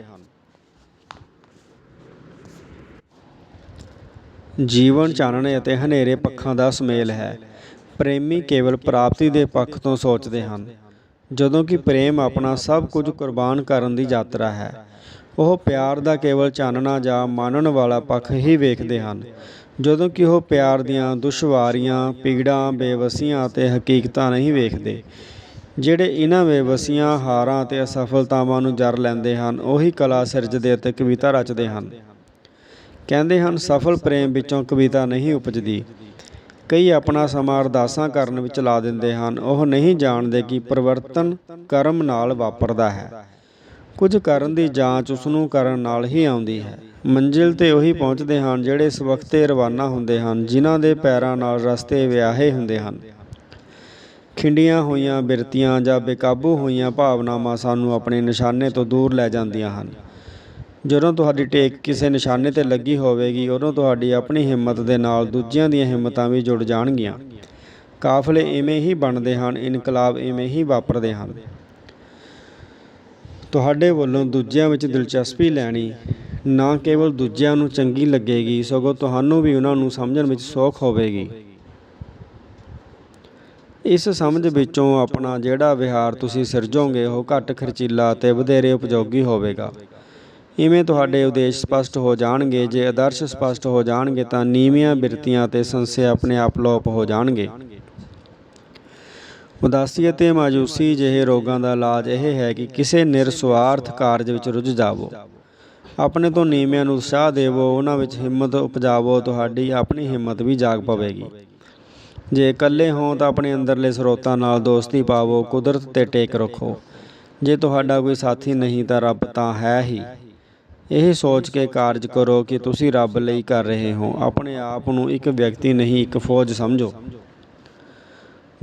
S1: ਜੀਵਨ ਚਾਨਣੇ ਅਤੇ ਹਨੇਰੇ ਪੱਖਾਂ ਦਾ ਸੁਮੇਲ ਹੈ। ਪ੍ਰੇਮੀ ਕੇਵਲ ਪ੍ਰਾਪਤੀ ਦੇ ਪੱਖ ਤੋਂ ਸੋਚਦੇ ਹਨ। ਜਦੋਂ ਕਿ ਪ੍ਰੇਮ ਆਪਣਾ ਸਭ ਕੁਝ ਕੁਰਬਾਨ ਕਰਨ ਦੀ ਯਾਤਰਾ ਹੈ। ਉਹ ਪਿਆਰ ਦਾ ਕੇਵਲ ਚਾਨਣਾ ਜਾਂ ਮਾਨਣ ਵਾਲਾ ਪੱਖ ਹੀ ਵੇਖਦੇ ਹਨ। ਜਦੋਂ ਕਿ ਉਹ ਪਿਆਰ ਦੀਆਂ ਦੁਸ਼ਵਾਰੀਆਂ, ਪੀੜਾਂ, ਬੇਵਸੀਆਂ ਅਤੇ ਹਕੀਕਤਾਂ ਨਹੀਂ ਵੇਖਦੇ। ਜਿਹੜੇ ਇਹਨਾਂ ਬੇਵਸੀਆਂ, ਹਾਰਾਂ ਅਤੇ ਅਸਫਲਤਾਵਾਂ ਨੂੰ ਜਰ ਲੈਂਦੇ ਹਨ, ਉਹੀ ਕਲਾ ਸਿਰਜਦੇ ਅਤੇ ਕਵਿਤਾ ਰਚਦੇ ਹਨ। ਕਹਿੰਦੇ ਹਨ, ਸਫਲ ਪ੍ਰੇਮ ਵਿੱਚੋਂ ਕਵਿਤਾ ਨਹੀਂ ਉਪਜਦੀ। ਕਈ ਆਪਣਾ ਸਮਾਂ ਅਰਦਾਸਾਂ ਕਰਨ ਵਿੱਚ ਲਾ ਦਿੰਦੇ ਹਨ। ਉਹ ਨਹੀਂ ਜਾਣਦੇ ਕਿ ਪਰਿਵਰਤਨ ਕਰਮ ਨਾਲ ਵਾਪਰਦਾ ਹੈ। ਕੁਝ ਕਰਨ ਦੀ ਜਾਂਚ ਉਸ ਨੂੰ ਕਰਨ ਨਾਲ ਹੀ ਆਉਂਦੀ ਹੈ। ਮੰਜ਼ਿਲ ਤੇ ਉਹੀ ਪਹੁੰਚਦੇ ਹਨ, ਜਿਹੜੇ ਇਸ ਵਕਤੇ ਰਵਾਨਾ ਹੁੰਦੇ ਹਨ, ਜਿਨ੍ਹਾਂ ਦੇ ਪੈਰਾਂ ਨਾਲ ਰਸਤੇ ਵਿਆਹੇ ਹੁੰਦੇ ਹਨ। ਖਿੰਡੀਆਂ ਹੋਈਆਂ, ਬਿਰਤੀਆਂ ਜਾਂ ਬੇਕਾਬੂ ਹੋਈਆਂ ਭਾਵਨਾਵਾਂ ਸਾਨੂੰ ਆਪਣੇ ਨਿਸ਼ਾਨੇ ਤੋਂ ਦੂਰ ਲੈ ਜਾਂਦੀਆਂ ਹਨ। ਜਦੋਂ ਤੁਹਾਡੀ ਟੇਕ ਕਿਸੇ ਨਿਸ਼ਾਨੇ ਤੇ ਲੱਗੀ ਹੋਵੇਗੀ, ਉਦੋਂ ਤੁਹਾਡੀ ਆਪਣੀ ਹਿੰਮਤ ਦੇ ਨਾਲ ਦੂਜਿਆਂ ਦੀਆਂ ਹਿੰਮਤਾਂ ਵੀ ਜੁੜ ਜਾਣਗੀਆਂ। ਕਾਫਲੇ ਇਵੇਂ ਹੀ ਬਣਦੇ ਹਨ, ਇਨਕਲਾਬ ਇਵੇਂ ਹੀ ਵਾਪਰਦੇ ਹਨ। ਤੁਹਾਡੇ ਵੱਲੋਂ ਦੂਜਿਆਂ ਵਿੱਚ ਦਿਲਚਸਪੀ ਲੈਣੀ ਨਾ ਕੇਵਲ ਦੂਜਿਆਂ ਨੂੰ ਚੰਗੀ ਲੱਗੇਗੀ, ਸਗੋਂ ਤੁਹਾਨੂੰ ਵੀ ਉਹਨਾਂ ਨੂੰ ਸਮਝਣ ਵਿੱਚ ਸੌਖ ਹੋਵੇਗੀ। ਇਸ ਸਮਝ ਵਿੱਚੋਂ ਆਪਣਾ ਜਿਹੜਾ ਵਿਹਾਰ ਤੁਸੀਂ ਸਿਰਜੋਗੇ, ਉਹ ਘੱਟ ਖਰਚੀਲਾ ਅਤੇ ਵਧੇਰੇ ਉਪਯੋਗੀ ਹੋਵੇਗਾ। ਇਵੇਂ ਤੁਹਾਡੇ ਉਦੇਸ਼ ਸਪਸ਼ਟ ਹੋ ਜਾਣਗੇ, ਜੇ ਆਦਰਸ਼ ਸਪਸ਼ਟ ਹੋ ਜਾਣਗੇ ਤਾਂ ਨੀਵੀਆਂ ਬਿਰਤੀਆਂ ਤੇ ਸੰਸ਼ੇ ਆਪਣੇ ਆਪ ਲੋਪ ਹੋ ਜਾਣਗੇ। ਉਦਾਸੀ ਅਤੇ ਮਾਯੂਸੀ ਜਿਹੇ ਰੋਗਾਂ ਦਾ ਇਲਾਜ ਇਹ ਹੈ ਕਿ ਕਿਸੇ ਨਿਰਸਵਾਰਥ ਕਾਰਜ ਵਿੱਚ ਰੁੱਝ ਜਾਵੋ। ਆਪਣੇ ਤੋਂ ਨੀਵਿਆਂ ਨੂੰ ਉਤਸ਼ਾਹ ਦੇਵੋ, ਉਹਨਾਂ ਵਿੱਚ ਹਿੰਮਤ ਉਪਜਾਵੋ, ਤੁਹਾਡੀ ਆਪਣੀ ਹਿੰਮਤ ਵੀ ਜਾਗ ਪਵੇਗੀ। ਜੇ ਇਕੱਲੇ ਹੋ ਤਾਂ ਆਪਣੇ ਅੰਦਰਲੇ ਸਰੋਤਾਂ ਨਾਲ ਦੋਸਤੀ ਪਾਵੋ, ਕੁਦਰਤ ਤੇ ਟੇਕ ਰੱਖੋ। ਜੇ ਤੁਹਾਡਾ ਕੋਈ ਸਾਥੀ ਨਹੀਂ ਤਾਂ ਰੱਬ ਤਾਂ ਹੈ ਹੀ। ਇਹ ਸੋਚ ਕੇ ਕਾਰਜ ਕਰੋ ਕਿ ਤੁਸੀਂ ਰੱਬ ਲਈ ਕਰ ਰਹੇ ਹੋ। ਆਪਣੇ ਆਪ ਨੂੰ ਇੱਕ ਵਿਅਕਤੀ ਨਹੀਂ, ਇੱਕ ਫੌਜ ਸਮਝੋ।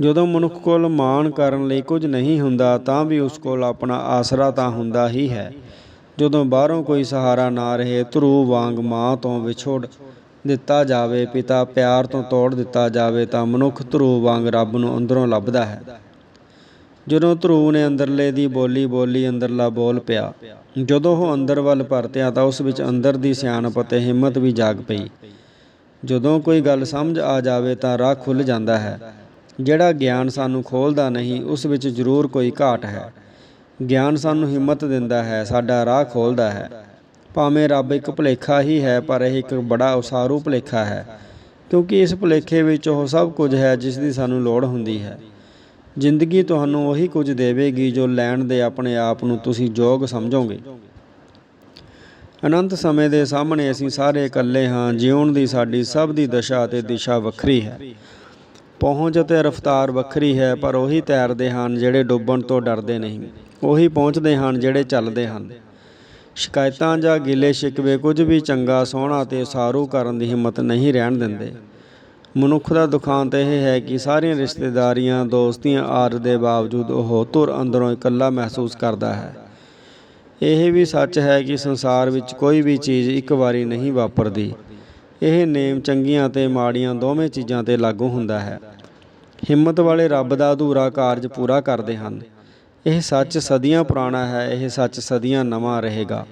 S1: ਜਦੋਂ ਮਨੁੱਖ ਕੋਲ ਮਾਣ ਕਰਨ ਲਈ ਕੁਝ ਨਹੀਂ ਹੁੰਦਾ, ਤਾਂ ਵੀ ਉਸ ਕੋਲ ਆਪਣਾ ਆਸਰਾ ਤਾਂ ਹੁੰਦਾ ਹੀ ਹੈ। ਜਦੋਂ ਬਾਹਰੋਂ ਕੋਈ ਸਹਾਰਾ ਨਾ ਰਹੇ, ਧਰੂ ਵਾਂਗ ਮਾਂ ਤੋਂ ਵਿਛੋੜ ਦਿੱਤਾ ਜਾਵੇ, ਪਿਤਾ ਪਿਆਰ ਤੋਂ ਤੋੜ ਦਿੱਤਾ ਜਾਵੇ, ਤਾਂ ਮਨੁੱਖ ਧਰੂ ਵਾਂਗ ਰੱਬ ਨੂੰ ਅੰਦਰੋਂ ਲੱਭਦਾ ਹੈ। ਜਦੋਂ ਧਰੂ ਨੇ ਅੰਦਰਲੇ ਦੀ ਬੋਲੀ ਬੋਲੀ ਅੰਦਰਲਾ ਬੋਲ ਪਿਆ, ਜਦੋਂ ਉਹ ਅੰਦਰ ਵੱਲ ਪਰਤਿਆ ਤਾਂ ਉਸ ਵਿੱਚ ਅੰਦਰ ਦੀ ਸਿਆਣਪ ਅਤੇ ਹਿੰਮਤ ਵੀ ਜਾਗ ਪਈ। ਜਦੋਂ ਕੋਈ ਗੱਲ ਸਮਝ ਆ ਜਾਵੇ ਤਾਂ ਰਾਹ ਖੁੱਲ ਜਾਂਦਾ ਹੈ। ਜਿਹੜਾ ਗਿਆਨ ਸਾਨੂੰ ਖੋਲਦਾ ਨਹੀਂ, ਉਸ ਵਿੱਚ ਜ਼ਰੂਰ ਕੋਈ ਘਾਟ ਹੈ। ਗਿਆਨ ਸਾਨੂੰ ਹਿੰਮਤ ਦਿੰਦਾ ਹੈ, ਸਾਡਾ ਰਾਹ ਖੋਲਦਾ ਹੈ। ਭਾਵੇਂ ਰੱਬ ਇੱਕ ਭੁਲੇਖਾ ਹੀ ਹੈ, ਪਰ ਇਹ ਇੱਕ ਬੜਾ ਉਸਾਰੂ ਭੁਲੇਖਾ ਹੈ। ਕਿਉਂਕਿ ਇਸ ਭੁਲੇਖੇ ਵਿੱਚ ਉਹ ਸਭ ਕੁਝ ਹੈ, ਜਿਸ ਦੀ ਸਾਨੂੰ ਲੋੜ ਹੁੰਦੀ ਹੈ। ਜ਼ਿੰਦਗੀ ਤੁਹਾਨੂੰ ਉਹੀ ਕੁਝ ਦੇਵੇਗੀ ਜੋ ਲੈਣ ਦੇ ਆਪਣੇ ਆਪ ਨੂੰ ਤੁਸੀਂ ਯੋਗ ਸਮਝੋਗੇ। ਅਨੰਤ ਸਮੇਂ ਦੇ ਸਾਹਮਣੇ ਅਸੀਂ ਸਾਰੇ ਇਕੱਲੇ ਹਾਂ, ਜਿਉਣ ਦੀ ਸਾਡੀ ਸਭ ਦੀ ਦਸ਼ਾ ਅਤੇ ਦਿਸ਼ਾ ਵੱਖਰੀ ਹੈ। ਪਹੁੰਚ ਅਤੇ ਰਫ਼ਤਾਰ ਵੱਖਰੀ ਹੈ, ਪਰ ਉਹੀ ਤੈਰਦੇ ਹਨ ਜਿਹੜੇ ਡੁੱਬਣ ਤੋਂ ਡਰਦੇ ਨਹੀਂ। ਉਹੀ ਪਹੁੰਚਦੇ ਹਨ ਜਿਹੜੇ ਚੱਲਦੇ ਹਨ। ਸ਼ਿਕਾਇਤਾਂ ਜਾਂ ਗਿਲੇ ਸ਼ਿਕਵੇ ਕੁਝ ਵੀ ਚੰਗਾ, ਸੋਹਣਾ ਤੇ ਸਾਰੂ ਕਰਨ ਦੀ ਹਿੰਮਤ ਨਹੀਂ ਰਹਿਣ ਦਿੰਦੇ। ਮਨੁੱਖ ਦਾ ਦੁਖਾਂਤ ਇਹ ਹੈ ਕਿ ਸਾਰੀਆਂ ਰਿਸ਼ਤੇਦਾਰੀਆਂ, ਦੋਸਤੀਆਂ ਆਦਿ ਦੇ ਬਾਵਜੂਦ ਉਹ ਧੁਰ ਅੰਦਰੋਂ ਇਕੱਲਾ ਮਹਿਸੂਸ ਕਰਦਾ ਹੈ। ਇਹ ਵੀ ਸੱਚ ਹੈ ਕਿ ਸੰਸਾਰ ਵਿੱਚ ਕੋਈ ਵੀ ਚੀਜ਼ ਇੱਕ ਵਾਰੀ ਨਹੀਂ ਵਾਪਰਦੀ। ਇਹ ਨੇਮ ਚੰਗੀਆਂ ਤੇ ਮਾੜੀਆਂ ਦੋਵੇਂ ਚੀਜ਼ਾਂ ਤੇ ਲਾਗੂ ਹੁੰਦਾ ਹੈ। ਹਿੰਮਤ ਵਾਲੇ ਰੱਬ ਦਾ ਅਧੂਰਾ ਕਾਰਜ ਪੂਰਾ ਕਰਦੇ ਹਨ। ਇਹ ਸੱਚ ਸਦੀਆਂ ਪੁਰਾਣਾ ਹੈ, ਇਹ ਸੱਚ ਸਦੀਆਂ ਨਵਾਂ ਰਹੇਗਾ।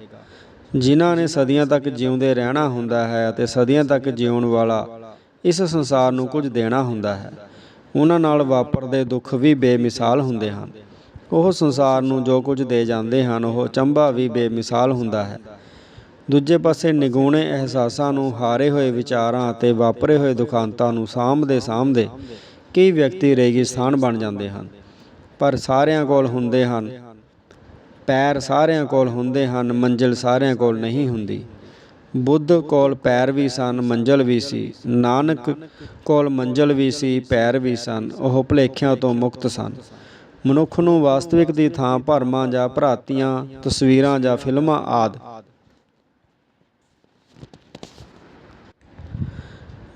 S1: ਜਿਨ੍ਹਾਂ ਨੇ ਸਦੀਆਂ ਤੱਕ ਜਿਉਂਦੇ ਰਹਿਣਾ ਹੁੰਦਾ ਹੈ ਅਤੇ ਸਦੀਆਂ ਤੱਕ ਜਿਉਣ ਵਾਲਾ ਇਸ ਸੰਸਾਰ ਨੂੰ ਕੁਝ ਦੇਣਾ ਹੁੰਦਾ ਹੈ। ਉਹਨਾਂ ਨਾਲ ਵਾਪਰਦੇ ਦੁੱਖ ਵੀ ਬੇਮਿਸਾਲ ਹੁੰਦੇ ਹਨ। ਉਹ ਸੰਸਾਰ ਨੂੰ ਜੋ ਕੁਝ ਦੇ ਜਾਂਦੇ ਹਨ, ਉਹ ਚੰਬਾ ਵੀ ਬੇਮਿਸਾਲ ਹੁੰਦਾ ਹੈ। ਦੂਜੇ ਪਾਸੇ ਨਿਗੂਣੇ ਅਹਿਸਾਸਾਂ ਨੂੰ, ਹਾਰੇ ਹੋਏ ਵਿਚਾਰਾਂ ਅਤੇ ਵਾਪਰੇ ਹੋਏ ਦੁਖਾਂਤਾਂ ਨੂੰ ਸਾਂਭਦੇ ਸਾਂਭਦੇ ਕਈ ਵਿਅਕਤੀ ਰੇਗਿਸਤਾਨ ਬਣ ਜਾਂਦੇ ਹਨ। ਪਰ ਸਾਰਿਆਂ ਕੋਲ ਹੁੰਦੇ ਹਨ। ਪੈਰ ਸਾਰਿਆਂ ਕੋਲ ਹੁੰਦੇ ਹਨ, ਮੰਜ਼ਿਲ ਸਾਰਿਆਂ ਕੋਲ ਨਹੀਂ ਹੁੰਦੀ। ਬੁੱਧ ਕੋਲ ਪੈਰ ਵੀ ਸਨ, ਮੰਜ਼ਲ ਵੀ ਸੀ। ਨਾਨਕ ਕੋਲ ਮੰਜ਼ਲ ਵੀ ਸੀ, ਪੈਰ ਵੀ ਸਨ। ਉਹ ਭੁਲੇਖਿਆਂ ਤੋਂ ਮੁਕਤ ਸਨ। ਮਨੁੱਖ ਨੂੰ ਵਾਸਤਵਿਕ ਦੀ ਥਾਂ ਭਰਮਾਂ ਜਾਂ ਭਰਾਤੀਆਂ, ਤਸਵੀਰਾਂ ਜਾਂ ਫਿਲਮਾਂ ਆਦਿ।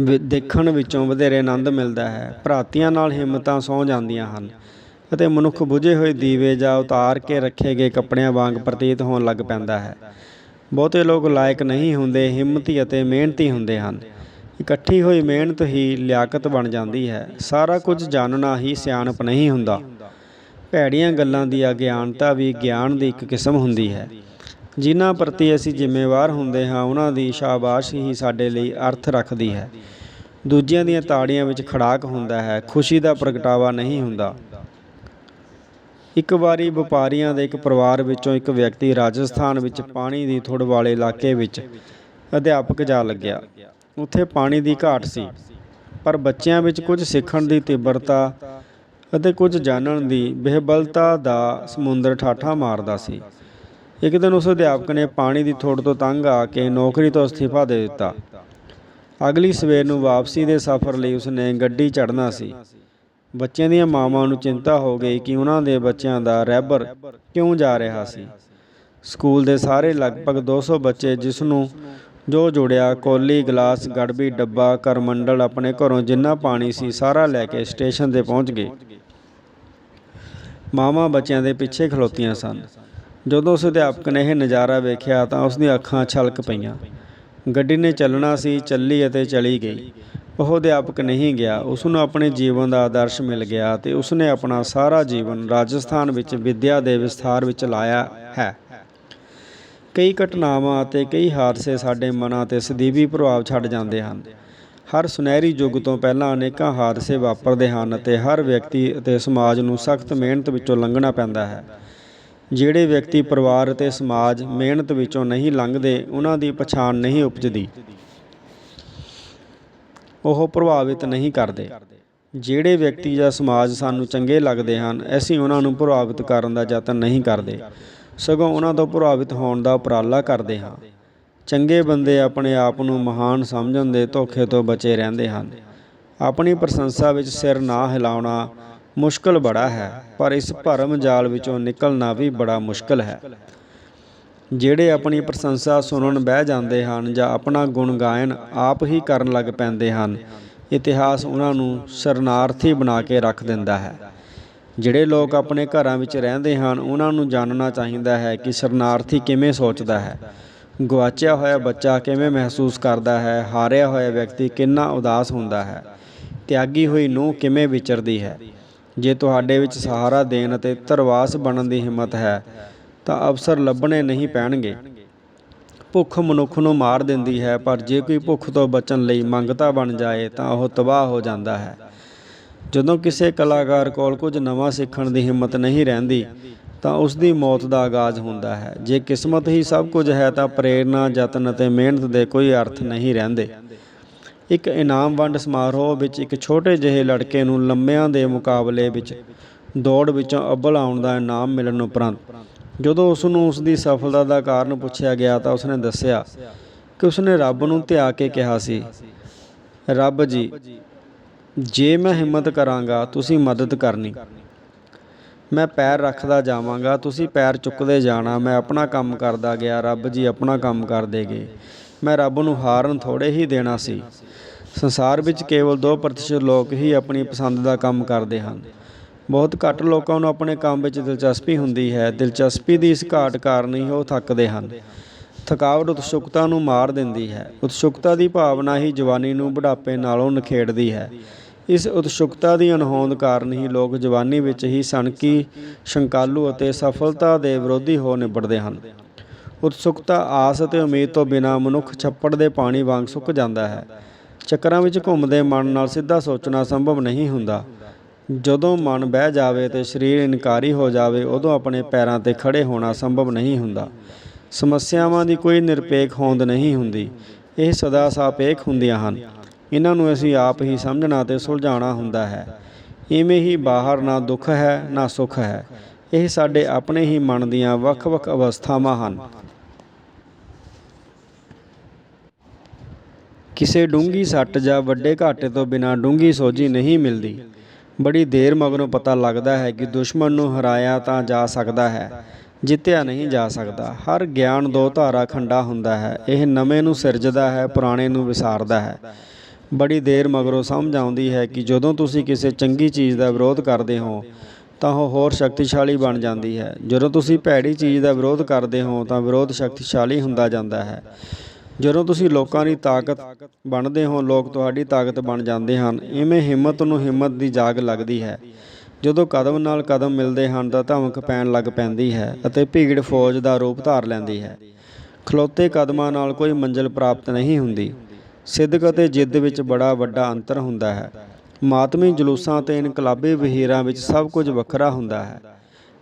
S1: ਵਿ- ਦੇਖਣ ਵਿੱਚੋਂ ਵਧੇਰੇ ਆਨੰਦ ਮਿਲਦਾ ਹੈ। ਭਰਾਤੀਆਂ ਨਾਲ ਹਿੰਮਤਾਂ ਸੌ ਜਾਂਦੀਆਂ ਹਨ ਅਤੇ ਮਨੁੱਖ ਬੁਝੇ ਹੋਏ ਦੀਵੇ ਜਾਂ ਉਤਾਰ ਕੇ ਰੱਖੇ ਗਏ ਕੱਪੜਿਆਂ ਵਾਂਗ ਪ੍ਰਤੀਤ ਹੋਣ ਲੱਗ ਪੈਂਦਾ ਹੈ। ਬਹੁਤੇ ਲੋਕ ਲਾਇਕ ਨਹੀਂ ਹੁੰਦੇ, ਹਿੰਮਤੀ ਅਤੇ ਮਿਹਨਤੀ ਹੁੰਦੇ ਹਨ। ਇਕੱਠੀ ਹੋਈ ਮਿਹਨਤ ਹੀ ਲਿਆਕਤ ਬਣ ਜਾਂਦੀ ਹੈ। ਸਾਰਾ ਕੁਝ ਜਾਣਨਾ ਹੀ ਸਿਆਣਪ ਨਹੀਂ ਹੁੰਦਾ। ਭੈੜੀਆਂ ਗੱਲਾਂ ਦੀ ਅਗਿਆਨਤਾ ਵੀ ਗਿਆਨ ਦੀ ਇੱਕ ਕਿਸਮ ਹੁੰਦੀ ਹੈ। ਜਿਨ੍ਹਾਂ ਪ੍ਰਤੀ ਅਸੀਂ ਜ਼ਿੰਮੇਵਾਰ ਹੁੰਦੇ ਹਾਂ, ਉਹਨਾਂ ਦੀ ਸ਼ਾਬਾਸ਼ ਹੀ ਸਾਡੇ ਲਈ ਅਰਥ ਰੱਖਦੀ ਹੈ। ਦੂਜਿਆਂ ਦੀਆਂ ਤਾੜੀਆਂ ਵਿੱਚ ਖੜਾਕ ਹੁੰਦਾ ਹੈ। ਖੁਸ਼ੀ ਦਾ ਪ੍ਰਗਟਾਵਾ ਨਹੀਂ ਹੁੰਦਾ। ਇੱਕ ਵਾਰੀ ਵਪਾਰੀਆਂ ਦੇ ਇੱਕ ਪਰਿਵਾਰ ਵਿੱਚੋਂ ਇੱਕ ਵਿਅਕਤੀ ਰਾਜਸਥਾਨ ਵਿੱਚ ਪਾਣੀ ਦੀ ਥੁੜ ਵਾਲੇ ਇਲਾਕੇ ਵਿੱਚ ਅਧਿਆਪਕ ਜਾ ਲੱਗਿਆ। ਉੱਥੇ ਪਾਣੀ ਦੀ ਘਾਟ ਸੀ, ਪਰ ਬੱਚਿਆਂ ਵਿੱਚ ਕੁਝ ਸਿੱਖਣ ਦੀ ਤੀਬਰਤਾ ਅਤੇ ਕੁਝ ਜਾਣਨ ਦੀ ਬੇਹਬਲਤਾ ਦਾ ਸਮੁੰਦਰ ਠਾਠਾ ਮਾਰਦਾ ਸੀ। ਇੱਕ ਦਿਨ ਉਸ ਅਧਿਆਪਕ ਨੇ ਪਾਣੀ ਦੀ ਥੋੜ ਤੋਂ ਤੰਗ ਆ ਕੇ ਨੌਕਰੀ ਤੋਂ ਅਸਤੀਫਾ ਦੇ ਦਿੱਤਾ। ਅਗਲੀ ਸਵੇਰ ਨੂੰ ਵਾਪਸੀ ਦੇ ਸਫ਼ਰ ਲਈ ਉਸਨੇ ਗੱਡੀ ਚੜ੍ਹਨਾ ਸੀ। ਬੱਚਿਆਂ ਦੀਆਂ ਮਾਵਾਂ ਨੂੰ ਚਿੰਤਾ ਹੋ ਗਈ ਕਿ ਉਹਨਾਂ ਦੇ ਬੱਚਿਆਂ ਦਾ ਰਹਿਬਰ ਕਿਉਂ ਜਾ ਰਿਹਾ ਸੀ। ਸਕੂਲ ਦੇ ਸਾਰੇ ਲਗਭਗ 200 ਬੱਚੇ ਜਿਸ ਨੂੰ ਜੋ ਜੁੜਿਆ ਕੋਲੀ ਗਲਾਸ, ਗੜਬੀ ਡੱਬਾ ਕਰਮੰਡਲ ਆਪਣੇ ਘਰੋਂ ਜਿੰਨਾ ਪਾਣੀ ਸੀ ਸਾਰਾ ਲੈ ਕੇ ਸਟੇਸ਼ਨ ਤੇ ਪਹੁੰਚ ਗਏ। ਮਾਵਾਂ ਬੱਚਿਆਂ ਦੇ ਪਿੱਛੇ ਖਲੋਤੀਆਂ ਸਨ। ਜਦੋਂ ਉਸ ਅਧਿਆਪਕ ਨੇ ਇਹ ਨਜ਼ਾਰਾ ਵੇਖਿਆ ਤਾਂ ਉਸ ਦੀਆਂ ਅੱਖਾਂ ਛਲਕ ਪਈਆਂ। ਗੱਡੀ ਨੇ ਚੱਲਣਾ ਸੀ, ਚੱਲੀ ਅਤੇ ਚਲੀ ਗਈ। ਉਹ ਅਧਿਆਪਕ ਨਹੀਂ ਗਿਆ। ਉਸ ਨੂੰ ਆਪਣੇ ਜੀਵਨ ਦਾ ਆਦਰਸ਼ ਮਿਲ ਗਿਆ ਤੇ ਉਸ ਨੇ ਆਪਣਾ ਸਾਰਾ ਜੀਵਨ ਰਾਜਸਥਾਨ ਵਿੱਚ ਵਿੱਦਿਆ ਦੇ ਵਿਸਥਾਰ ਵਿੱਚ ਲਾਇਆ ਹੈ। ਕਈ ਘਟਨਾਵਾਂ ਅਤੇ ਕਈ ਹਾਦਸੇ ਸਾਡੇ ਮਨਾਂ ਤੇ ਸਦੀਵੀ ਪ੍ਰਭਾਵ ਛੱਡ ਜਾਂਦੇ ਹਨ। ਹਰ ਸੁਨਹਿਰੀ ਯੁੱਗ ਤੋਂ ਪਹਿਲਾਂ ਅਨੇਕਾਂ ਹਾਦਸੇ ਵਾਪਰਦੇ ਹਨ ਅਤੇ ਹਰ ਵਿਅਕਤੀ ਅਤੇ ਸਮਾਜ ਨੂੰ ਸਖਤ ਮਿਹਨਤ ਵਿੱਚੋਂ ਲੰਘਣਾ ਪੈਂਦਾ ਹੈ। ਜਿਹੜੇ ਵਿਅਕਤੀ ਪਰਿਵਾਰ ਅਤੇ ਸਮਾਜ ਮਿਹਨਤ ਵਿੱਚੋਂ ਨਹੀਂ ਲੰਘਦੇ, ਉਹਨਾਂ ਦੀ ਪਛਾਣ ਨਹੀਂ ਉਪਜਦੀ। ਉਹ ਪ੍ਰਭਾਵਿਤ ਨਹੀਂ ਕਰਦੇ। ਜਿਹੜੇ ਵਿਅਕਤੀ ਜਾਂ ਸਮਾਜ ਸਾਨੂੰ ਚੰਗੇ ਲੱਗਦੇ ਹਨ, ਅਸੀਂ ਉਹਨਾਂ ਨੂੰ ਪ੍ਰਭਾਵਿਤ ਕਰਨ ਦਾ ਯਤਨ ਨਹੀਂ ਕਰਦੇ। ਸਗੋਂ ਉਹਨਾਂ ਤੋਂ ਪ੍ਰਭਾਵਿਤ ਹੋਣ ਦਾ ਉਪਰਾਲਾ ਕਰਦੇ ਹਾਂ। ਚੰਗੇ ਬੰਦੇ ਆਪਣੇ ਆਪ ਨੂੰ ਮਹਾਨ ਸਮਝਣ ਦੇ ਧੋਖੇ ਤੋਂ ਬਚੇ ਰਹਿੰਦੇ ਹਨ। ਆਪਣੀ ਪ੍ਰਸ਼ੰਸਾ ਵਿੱਚ ਸਿਰ ਨਾ ਹਿਲਾਉਣਾ ਮੁਸ਼ਕਲ ਬੜਾ ਹੈ, ਪਰ ਇਸ ਭਰਮ ਜਾਲ ਵਿੱਚੋਂ ਨਿਕਲਣਾ ਵੀ ਬੜਾ ਮੁਸ਼ਕਲ ਹੈ। ਜਿਹੜੇ ਆਪਣੀ ਪ੍ਰਸ਼ੰਸਾ ਸੁਣਨ ਬਹਿ ਜਾਂਦੇ ਹਨ ਜਾਂ ਆਪਣਾ ਗੁਣ ਗਾਇਨ ਆਪ ਹੀ ਕਰਨ ਲੱਗ ਪੈਂਦੇ ਹਨ, ਇਤਿਹਾਸ ਉਹਨਾਂ ਨੂੰ ਸ਼ਰਨਾਰਥੀ ਬਣਾ ਕੇ ਰੱਖ ਦਿੰਦਾ ਹੈ। ਜਿਹੜੇ ਲੋਕ ਆਪਣੇ ਘਰਾਂ ਵਿੱਚ ਰਹਿੰਦੇ ਹਨ, ਉਹਨਾਂ ਨੂੰ ਜਾਣਨਾ ਚਾਹੀਦਾ ਹੈ ਕਿ ਸ਼ਰਨਾਰਥੀ ਕਿਵੇਂ ਸੋਚਦਾ ਹੈ। ਗਵਾਚਿਆ ਹੋਇਆ ਬੱਚਾ ਕਿਵੇਂ ਮਹਿਸੂਸ ਕਰਦਾ ਹੈ, ਹਾਰਿਆ ਹੋਇਆ ਵਿਅਕਤੀ ਕਿੰਨਾ ਉਦਾਸ ਹੁੰਦਾ ਹੈ, ਤਿਆਗੀ ਹੋਈ ਨੂੰਹ ਕਿਵੇਂ ਵਿਚਰਦੀ ਹੈ। ਜੇ ਤੁਹਾਡੇ ਵਿੱਚ ਸਹਾਰਾ ਦੇਣ ਅਤੇ ਧਰਵਾਸ ਬਣਨ ਦੀ ਹਿੰਮਤ ਹੈ ਤਾਂ ਅਵਸਰ ਲੱਭਣੇ ਨਹੀਂ ਪੈਣਗੇ। ਭੁੱਖ ਮਨੁੱਖ ਨੂੰ ਮਾਰ ਦਿੰਦੀ ਹੈ, ਪਰ ਜੇ ਕੋਈ ਭੁੱਖ ਤੋਂ ਬਚਣ ਲਈ ਮੰਗਤਾ ਬਣ ਜਾਏ, ਤਾਂ ਉਹ ਤਬਾਹ ਹੋ ਜਾਂਦਾ ਹੈ। ਜਦੋਂ ਕਿਸੇ ਕਲਾਕਾਰ ਕੋਲ ਕੁਝ ਨਵਾਂ ਸਿੱਖਣ ਦੀ ਹਿੰਮਤ ਨਹੀਂ ਰਹਿੰਦੀ, ਤਾਂ ਉਸ ਦੀ ਮੌਤ ਦਾ ਆਗਾਜ਼ ਹੁੰਦਾ ਹੈ। ਜੇ ਕਿਸਮਤ ਹੀ ਸਭ ਕੁਝ ਹੈ, ਤਾਂ ਪ੍ਰੇਰਣਾ, ਯਤਨ ਅਤੇ ਮਿਹਨਤ ਦੇ ਕੋਈ ਅਰਥ ਨਹੀਂ ਰਹਿੰਦੇ। ਇੱਕ ਇਨਾਮ ਵੰਡ ਸਮਾਰੋਹ ਵਿੱਚ ਇੱਕ ਛੋਟੇ ਜਿਹੇ ਲੜਕੇ ਨੂੰ ਲੰਮਿਆਂ ਦੇ ਮੁਕਾਬਲੇ ਵਿੱਚ ਦੌੜ ਵਿੱਚੋਂ ਅੱਵਲ ਆਉਣ ਦਾ ਇਨਾਮ ਮਿਲਣ ਉਪਰੰਤ ਜਦੋਂ ਉਸ ਨੂੰ ਉਸ ਦੀ ਸਫਲਤਾ ਦਾ ਕਾਰਨ ਪੁੱਛਿਆ ਗਿਆ ਤਾਂ ਉਸਨੇ ਦੱਸਿਆ ਕਿ ਉਸਨੇ ਰੱਬ ਨੂੰ ਧਿਆ ਕੇ ਕਿਹਾ ਸੀ, ਰੱਬ ਜੀ, ਜੇ ਮੈਂ ਹਿੰਮਤ ਕਰਾਂਗਾ, ਤੁਸੀਂ ਮਦਦ ਕਰਨੀ। ਮੈਂ ਪੈਰ ਰੱਖਦਾ ਜਾਵਾਂਗਾ, ਤੁਸੀਂ ਪੈਰ ਚੁੱਕਦੇ ਜਾਣਾ, ਮੈਂ ਆਪਣਾ ਕੰਮ ਕਰਦਾ ਗਿਆ, ਰੱਬ ਜੀ ਆਪਣਾ ਕੰਮ ਕਰਦੇ ਗਏ ਮੈਂ ਰੱਬ ਨੂੰ ਹਾਰਨ ਥੋੜੇ ਹੀ ਦੇਣਾ ਸੀ। ਸੰਸਾਰ ਵਿੱਚ ਕੇਵਲ 2% ਲੋਕ ਹੀ ਆਪਣੀ ਪਸੰਦ ਦਾ ਕੰਮ ਕਰਦੇ ਹਨ। ਬਹੁਤ ਘੱਟ ਲੋਕਾਂ ਨੂੰ ਆਪਣੇ ਕੰਮ ਵਿੱਚ ਦਿਲਚਸਪੀ ਹੁੰਦੀ ਹੈ। ਦਿਲਚਸਪੀ ਦੀ ਇਸ ਘਾਟ ਕਾਰਨ ਹੀ ਉਹ ਥੱਕਦੇ ਹਨ। ਥਕਾਵਟ ਉਤਸੁਕਤਾ ਨੂੰ ਮਾਰ ਦਿੰਦੀ ਹੈ। ਉਤਸੁਕਤਾ ਦੀ ਭਾਵਨਾ ਹੀ ਜਵਾਨੀ ਨੂੰ ਬੁਢਾਪੇ ਨਾਲੋਂ ਨਖੇੜਦੀ ਹੈ। ਇਸ ਉਤਸੁਕਤਾ ਦੀ ਅਣਹੋਂਦ ਕਾਰਨ ਹੀ ਲੋਕ ਜਵਾਨੀ ਵਿੱਚ ਹੀ ਸਣਕੀ, ਸ਼ੰਕਾਲੂ ਅਤੇ ਸਫਲਤਾ ਦੇ ਵਿਰੋਧੀ ਹੋ ਨਿਬੜਦੇ ਹਨ। ਉਤਸੁਕਤਾ ਆਸ ਅਤੇ ਉਮੀਦ ਤੋਂ ਬਿਨਾਂ ਮਨੁੱਖ ਛੱਪੜ ਦੇ ਪਾਣੀ ਵਾਂਗ ਸੁੱਕ ਜਾਂਦਾ ਹੈ। ਚੱਕਰਾਂ ਵਿੱਚ ਘੁੰਮਦੇ ਮਨ ਨਾਲ ਸਿੱਧਾ ਸੋਚਣਾ ਸੰਭਵ ਨਹੀਂ ਹੁੰਦਾ। ਜਦੋਂ ਮਨ ਬਹਿ ਜਾਵੇ ਤੇ ਸਰੀਰ ਇਨਕਾਰੀ ਹੋ ਜਾਵੇ, ਉਦੋਂ ਆਪਣੇ ਪੈਰਾਂ ਤੇ ਖੜੇ ਹੋਣਾ ਸੰਭਵ ਨਹੀਂ ਹੁੰਦਾ। ਸਮੱਸਿਆਵਾਂ ਦੀ ਕੋਈ ਨਿਰਪੇਖ ਹੋਂਦ ਨਹੀਂ ਹੁੰਦੀ। ਇਹ ਸਦਾ ਸਾਪੇਖ ਹੁੰਦੀਆਂ ਹਨ। ਇਹਨਾਂ ਨੂੰ ਅਸੀਂ ਆਪ ਹੀ ਸਮਝਣਾ ਤੇ ਸੁਲਝਾਉਣਾ ਹੁੰਦਾ ਹੈ। ਇਵੇਂ ਹੀ ਬਾਹਰ ਨਾ ਦੁੱਖ ਹੈ, ਨਾ ਸੁੱਖ ਹੈ। ਇਹ ਸਾਡੇ ਆਪਣੇ ਹੀ ਮਨ ਦੀਆਂ ਵੱਖ-ਵੱਖ ਅਵਸਥਾਵਾਂ ਹਨ। ਕਿਸੇ ਡੂੰਗੀ ਸੱਟ ਜਾਂ ਵੱਡੇ ਘਾਟੇ ਤੋਂ ਬਿਨਾਂ ਡੂੰਗੀ ਸੋਝੀ ਨਹੀਂ ਮਿਲਦੀ। ਬੜੀ ਦੇਰ ਮਗਰੋਂ ਪਤਾ ਲੱਗਦਾ ਹੈ ਕਿ ਦੁਸ਼ਮਣ ਨੂੰ ਹਰਾਇਆ ਤਾਂ ਜਾ ਸਕਦਾ ਹੈ, ਜਿੱਤਿਆ ਨਹੀਂ ਜਾ ਸਕਦਾ। ਹਰ ਗਿਆਨ ਦੋ ਧਾਰਾ ਖੰਡਾ ਹੁੰਦਾ ਹੈ। ਇਹ ਨਵੇਂ ਨੂੰ ਸਿਰਜਦਾ ਹੈ, ਪੁਰਾਣੇ ਨੂੰ ਵਿਸਾਰਦਾ ਹੈ। ਬੜੀ ਦੇਰ ਮਗਰੋਂ ਸਮਝ ਆਉਂਦੀ ਹੈ ਕਿ ਜਦੋਂ ਤੁਸੀਂ ਕਿਸੇ ਚੰਗੀ ਚੀਜ਼ ਦਾ ਵਿਰੋਧ ਕਰਦੇ ਹੋ, ਤਾਂ ਉਹ ਹੋਰ ਸ਼ਕਤੀਸ਼ਾਲੀ ਬਣ ਜਾਂਦੀ ਹੈ। ਜਦੋਂ ਤੁਸੀਂ ਭੈੜੀ ਚੀਜ਼ ਦਾ ਵਿਰੋਧ ਕਰਦੇ ਹੋ, ਤਾਂ ਵਿਰੋਧ ਸ਼ਕਤੀਸ਼ਾਲੀ ਹੁੰਦਾ ਜਾਂਦਾ ਹੈ। ਜਦੋਂ ਤੁਸੀਂ ਲੋਕਾਂ ਦੀ ਤਾਕਤ ਬਣਦੇ ਹੋ, ਲੋਕ ਤੁਹਾਡੀ ਤਾਕਤ ਬਣ ਜਾਂਦੇ ਹਨ। ਇਵੇਂ ਹਿੰਮਤ ਨੂੰ ਹਿੰਮਤ ਦੀ ਜਾਗ ਲੱਗਦੀ ਹੈ। ਜਦੋਂ ਕਦਮ ਨਾਲ ਕਦਮ ਮਿਲਦੇ ਹਨ, ਤਾਂ ਧਮਕ ਪੈਣ ਲੱਗ ਪੈਂਦੀ ਹੈ ਅਤੇ ਭੀੜ ਫੌਜ ਦਾ ਰੂਪ ਧਾਰ ਲੈਂਦੀ ਹੈ। ਖਲੋਤੇ ਕਦਮਾਂ ਨਾਲ ਕੋਈ ਮੰਜ਼ਿਲ ਪ੍ਰਾਪਤ ਨਹੀਂ ਹੁੰਦੀ। ਸਿੱਧਕ ਅਤੇ ਜਿੱਦ ਵਿੱਚ ਬੜਾ ਵੱਡਾ ਅੰਤਰ ਹੁੰਦਾ ਹੈ। ਮਾਤਮੀ ਜਲੂਸਾਂ ਤੇ ਇਨਕਲਾਬੀ ਵਹੀਰਾਂ ਵਿੱਚ ਸਭ ਕੁਝ ਵੱਖਰਾ ਹੁੰਦਾ ਹੈ।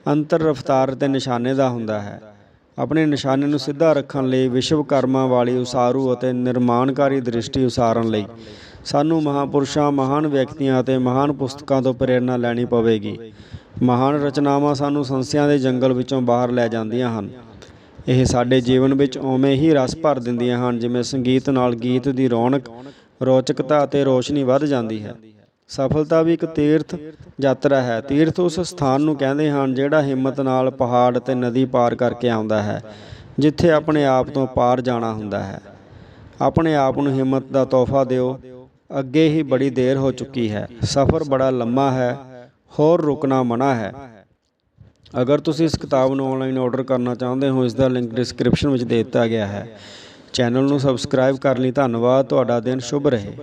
S1: ਅੰਤਰ ਰਫ਼ਤਾਰ ਤੇ ਨਿਸ਼ਾਨੇ ਦਾ ਹੁੰਦਾ ਹੈ। ਆਪਣੇ ਨਿਸ਼ਾਨੇ ਨੂੰ ਸਿੱਧਾ ਰੱਖਣ ਲਈ ਵਿਸ਼ਵਕਰਮਾ ਵਾਲੀ ਉਸਾਰੂ ਅਤੇ ਨਿਰਮਾਣਕਾਰੀ ਦ੍ਰਿਸ਼ਟੀ ਉਸਾਰਨ ਲਈ ਸਾਨੂੰ ਮਹਾਪੁਰਸ਼ਾਂ, ਮਹਾਨ ਵਿਅਕਤੀਆਂ ਅਤੇ ਮਹਾਨ ਪੁਸਤਕਾਂ ਤੋਂ ਪ੍ਰੇਰਣਾ ਲੈਣੀ ਪਵੇਗੀ। ਮਹਾਨ ਰਚਨਾਵਾਂ ਸਾਨੂੰ ਸੰਸਿਆਂ ਦੇ ਜੰਗਲ ਵਿੱਚੋਂ ਬਾਹਰ ਲੈ ਜਾਂਦੀਆਂ ਹਨ। ਇਹ ਸਾਡੇ ਜੀਵਨ ਵਿੱਚ ਉਵੇਂ ਹੀ ਰਸ ਭਰ ਦਿੰਦੀਆਂ ਹਨ ਜਿਵੇਂ ਸੰਗੀਤ ਨਾਲ ਗੀਤ ਦੀ ਰੌਣਕ, ਰੌਚਕਤਾ ਅਤੇ ਰੋਸ਼ਨੀ ਵੱਧ ਜਾਂਦੀ ਹੈ। ਸਫਲਤਾ ਵੀ ਇੱਕ ਤੀਰਥ ਯਾਤਰਾ ਹੈ। ਤੀਰਥ ਉਸ ਸਥਾਨ ਨੂੰ ਕਹਿੰਦੇ ਹਨ ਜਿਹੜਾ ਹਿੰਮਤ ਨਾਲ ਪਹਾੜ ਤੇ ਨਦੀ ਪਾਰ ਕਰਕੇ ਆਉਂਦਾ ਹੈ, ਜਿੱਥੇ ਆਪਣੇ ਆਪ ਤੋਂ ਪਾਰ ਜਾਣਾ ਹੁੰਦਾ ਹੈ। ਆਪਣੇ ਆਪ ਨੂੰ ਹਿੰਮਤ ਦਾ ਤੋਹਫਾ ਦਿਓ। ਅੱਗੇ ਹੀ ਬੜੀ ਦੇਰ ਹੋ ਚੁੱਕੀ ਹੈ। ਸਫ਼ਰ ਬੜਾ ਲੰਮਾ ਹੈ, ਹੋਰ ਰੁਕਣਾ ਮਨਾ ਹੈ। ਅਗਰ ਤੁਸੀਂ ਇਸ ਕਿਤਾਬ ਨੂੰ ਆਨਲਾਈਨ ਆਰਡਰ ਕਰਨਾ ਚਾਹੁੰਦੇ ਹੋ, ਇਸ ਦਾ ਲਿੰਕ ਡਿਸਕ੍ਰਿਪਸ਼ਨ ਵਿੱਚ ਦੇ ਦਿੱਤਾ ਗਿਆ ਹੈ। ਚੈਨਲ ਨੂੰ ਸਬਸਕ੍ਰਾਈਬ ਕਰਨ ਲਈ। ਧੰਨਵਾਦ। ਤੁਹਾਡਾ ਦਿਨ ਸ਼ੁਭ ਰਹੇ।